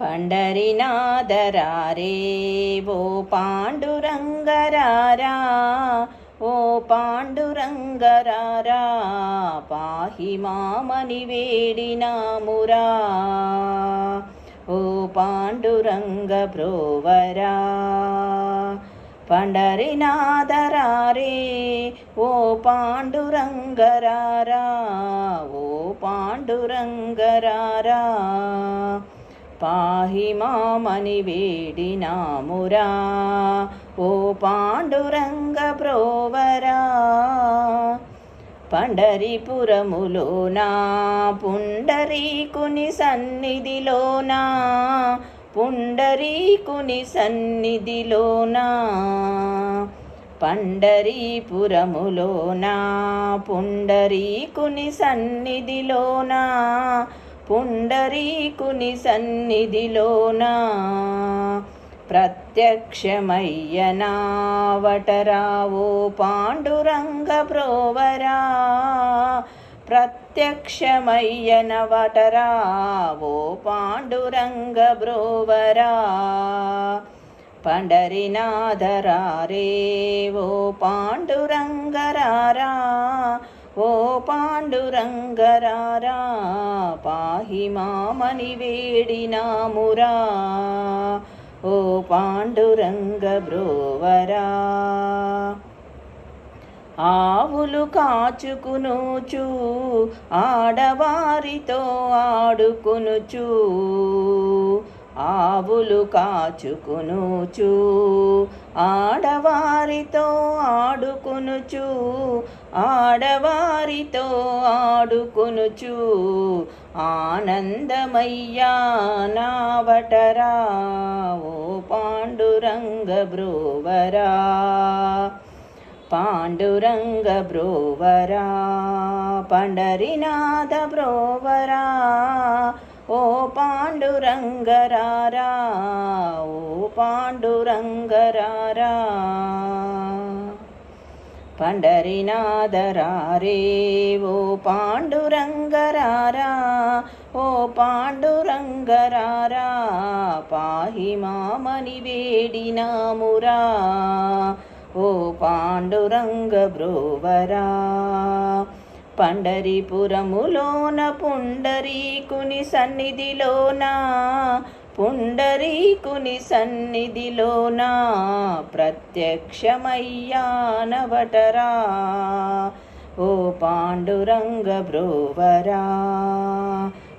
పండరినాదరారే ఓ పాండురంగరారా ఓ పాండురంగరారా పాహి మామని వేడినామురా ఓ పాండురంగ బ్రోవరా పండరినాదరారే ఓ పాండురంగరారా ఓ పాండురంగరారా. పాహి మామని వేడినామురా ఓ పాండురంగ ప్రోవరా. పండరిపురములోనా పుండరీకుని సన్నిధిలోనా పుండరీకుని సన్నిధిలోనా. పండరీపురములోనా పుండరీకుని సన్నిధిలోనా పుండరీకుని సన్నిధిలోన ప్రత్యక్షమయ్యనావటరావో పాండురంగ బ్రోవరా. ప్రత్యక్షమయ్యనవటరావో పాండురంగ బ్రోవరా. పండరినాదరారే పాండురంగరారా. ఓ పాహి మామని వేడినామురా ఓ పాండురంగ బ్రోవరా. ఆవులు కాచుకునుచు ఆడవారితో ఆడుకునుచు. ఆవులు కాచుకునుచు ఆడవారితో ఆడుకునుచు. ఆడవారితో ఆడుకొనుచు. ఆనందమయ్యా నావటరా ఓ పాండురంగ బ్రోవరా. పాండురంగ బ్రోవరా పండరినాథ బ్రోవరా. ఓ పాండురంగరారా ఓ పాండురంగరారా పండరినాదరారే ఓ పాండురంగరారా ఓ పాండురంగరారా పాహి మామని వేడినామురా ఓ పాండురంగ బ్రోవరా పండరిపురములోన పుండరీకుని సన్నిధిలోన పుండరీకుని సన్నిధిలోన ప్రత్యక్షమయ్యానవటరా. ఓ పాండురంగ బ్రోవరా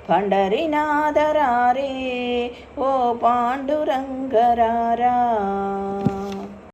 పండరినాదరారే ఓ పాండురంగరారా.